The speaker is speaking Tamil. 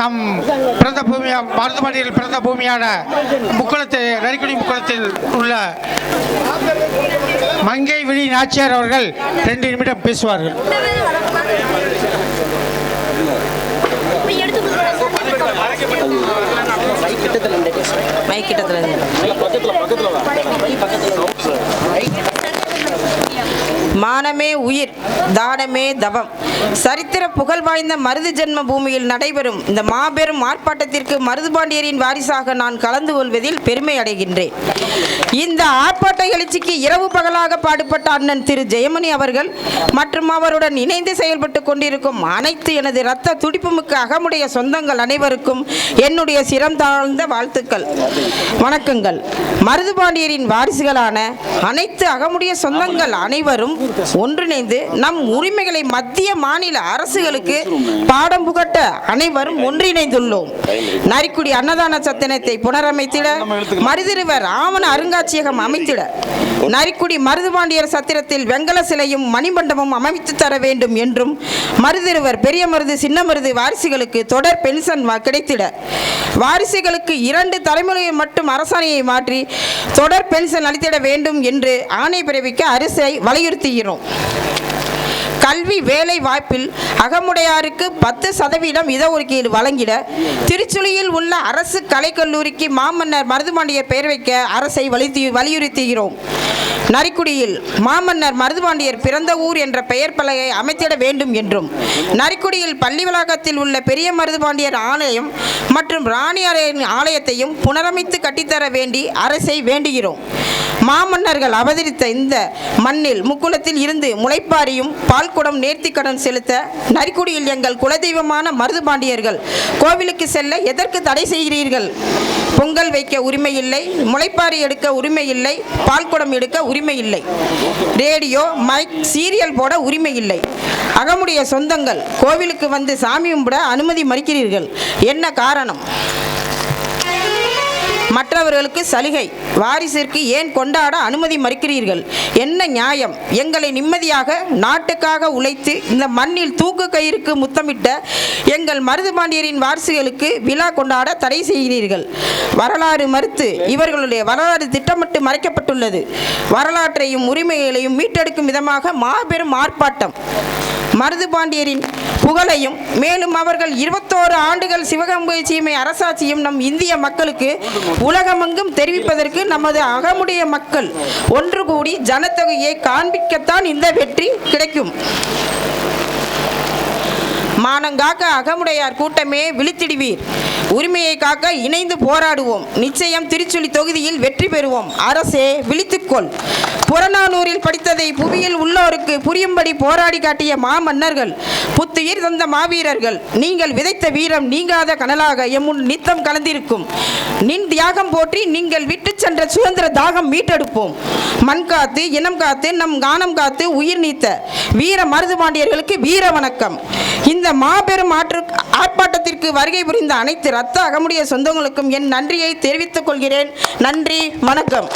நம் பிறந்த பூமியா மருதுமணியில் பிறந்த பூமியான முக்குளத்தில் நரிக்குடி முக்குளத்தில் உள்ள மங்கை விழி நாச்சியார் அவர்கள் ரெண்டு நிமிடம் பேசுவார்கள். மானமே உயிர். தானமே தவம். சரித்திர புகழ் வாய்ந்த மருது ஜென்ம பூமியில் நடைபெறும் இந்த மாபெரும் ஆர்ப்பாட்டத்திற்கு மருதுபாண்டியரின் வாரிசாக நான் கலந்து கொள்வதில் பெருமை அடைகின்றேன். இந்த ஆர்ப்பாட்ட எழுச்சிக்கு இரவு பகலாக பாடுபட்ட அண்ணன் திரு ஜெயமணி அவர்கள் மற்றும் அவருடன் இணைந்து செயல்பட்டு கொண்டிருக்கும் அனைத்து எனது இரத்த துடிப்புமிக்க அகமுடைய சொந்தங்கள் அனைவருக்கும் என்னுடைய சிரம் தாழ்ந்த வாழ்த்துக்கள். வணக்கங்கள். மருதுபாண்டியரின் வாரிசுகளான அனைத்து அகமுடைய சொந்தங்கள் அனைவரும் ஒன்றிணைந்து நம் உரிமைகளை மத்திய மாநில அரசுகளுக்கு பாடம் புகட்ட அனைவரும் ஒன்றிணைந்துள்ளோம். நரிக்குடி அன்னதான சத்தினத்தை புனரமைத்திட மருதிருவர் ஆவண அருங்காட்சியகம் அமைத்திட நரிக்குடி மருதுபாண்டியர் சத்திரத்தில் வெங்கல சிலையும் மணிமண்டபமும் அமைத்து தர வேண்டும் என்றும் மருதிருவர் பெரிய மருது சின்ன மருது வாரிசுகளுக்கு தொடர் பென்ஷன் கிடைத்திட. வாரிசுகளுக்கு இரண்டு தலைமுறையை மட்டும் அரசாணையை மாற்றி தொடர் பென்ஷன் அளித்திட வேண்டும் என்று ஆணை பிறப்பிக்க அரசை வலியுறுத்துகிறோம். கல்வி வேலை வாய்ப்பில் அகமுடையாருக்கு பத்து சதவீதம் இடஒதுக்கீடு வழங்கிட திருச்சுழியில் உள்ள அரசு கலைக்கல்லூரிக்கு மாமன்னர் மருதுபாண்டியர் பெயர் வைக்க அரசை வலியுறுத்தி வலியுறுத்துகிறோம். நரிக்குடியில் மாமன்னர் மருதுபாண்டியர் பிறந்த ஊர் என்ற பெயர் பலகை அமைத்திட வேண்டும் என்றும் நரிக்குடியில் பள்ளி வளாகத்தில் உள்ள பெரிய மருதுபாண்டியர் ஆலயம் மற்றும் ராணி ஆலயத்தையும் புனரமைத்து கட்டித்தர வேண்டி அரசை வேண்டுகிறோம். மாமன்னர்கள் அவதரித்த இந்த மண்ணில் முக்குளத்தில் இருந்து முளைப்பாரியும் பால்குடம் நேர்த்திக்கடன் செலுத்த நரிக்குடியில் எங்கள் குலதெய்வமான மருதுபாண்டியர்கள் கோவிலுக்கு செல்ல எதற்கு தடை செய்கிறீர்கள்? பொங்கல் வைக்க உரிமை இல்லை முளைப்பாரி எடுக்க உரிமை இல்லை பால்குடம் எடுக்க உரிமை இல்லை ரேடியோ மைக் சீரியல் போட உரிமை இல்லை அகமுடைய சொந்தங்கள் கோவிலுக்கு வந்து சாமி கும்பிட அனுமதி மறுக்கிறீர்கள். என்ன காரணம்? மற்றவர்களுக்கு சலுகை. வாரிசிற்கு ஏன் கொண்டாட அனுமதி மறுக்கிறீர்கள்? என்ன நியாயம்? எங்களை நிம்மதியாக நாட்டுக்காக உழைத்து இந்த மண்ணில் தூக்கு கயிறுக்கு முத்தமிட்ட எங்கள் மருதுபாண்டியரின் வாரிசுகளுக்கு விழா கொண்டாட தடை செய்கிறீர்கள். வரலாறு மறுத்து இவர்களுடைய வரலாறு திட்டமிட்டு மறைக்கப்பட்டுள்ளது. வரலாற்றையும் உரிமைகளையும் மீட்டெடுக்கும் விதமாக மாபெரும் ஆர்ப்பாட்டம். மருதுபாண்டியரின் புகழையும் மேலும் அவர்கள் இருபத்தோரு ஆண்டுகள் சிவகங்கை சீமை அரசாட்சியும் நம் இந்திய மக்களுக்கு உலகமெங்கும் தெரிவிப்பதற்கு நமது அகமுடைய மக்கள் ஒன்று கூடி ஜனத்தொகையை காண்பிக்கத்தான் இந்த வெற்றி கிடைக்கும். மானங்காக்க அகமுடையார் கூட்டமே விழித்திடுவீர். உரிமையை காக்க இணைந்து போராடுவோம். நிச்சயம் திருச்சுழி தொகுதியில் வெற்றி பெறுவோம். அரசே விழித்துக்கொள். புறநானூரில் படித்ததை புவியில் உள்ளோருக்கு புரியும்படி போராடி காட்டிய மாமன்னர்கள் புத்துயிர் தந்த மாவீரர்கள் நீங்கள் விதைத்த வீரம் நீங்காத கனலாக எம்முன் நித்தம் கலந்திருக்கும். நின் தியாகம் போற்றி நீங்கள் விட்டு சென்ற சுதந்திர தாகம் மீட்டெடுப்போம். மண் காத்து இனம் காத்து நம் கானம் காத்து உயிர் நீத்த வீர மருதுபாண்டியர்களுக்கு வீர வணக்கம். இந்த மாபெரும் ஆற்று ஆர்ப்பாட்டத்திற்கு வருகை புரிந்த அனைத்து ரத்த அகமுடைய சொந்தங்களுக்கும் என் நன்றியை தெரிவித்துக் கொள்கிறேன். நன்றி வணக்கம்.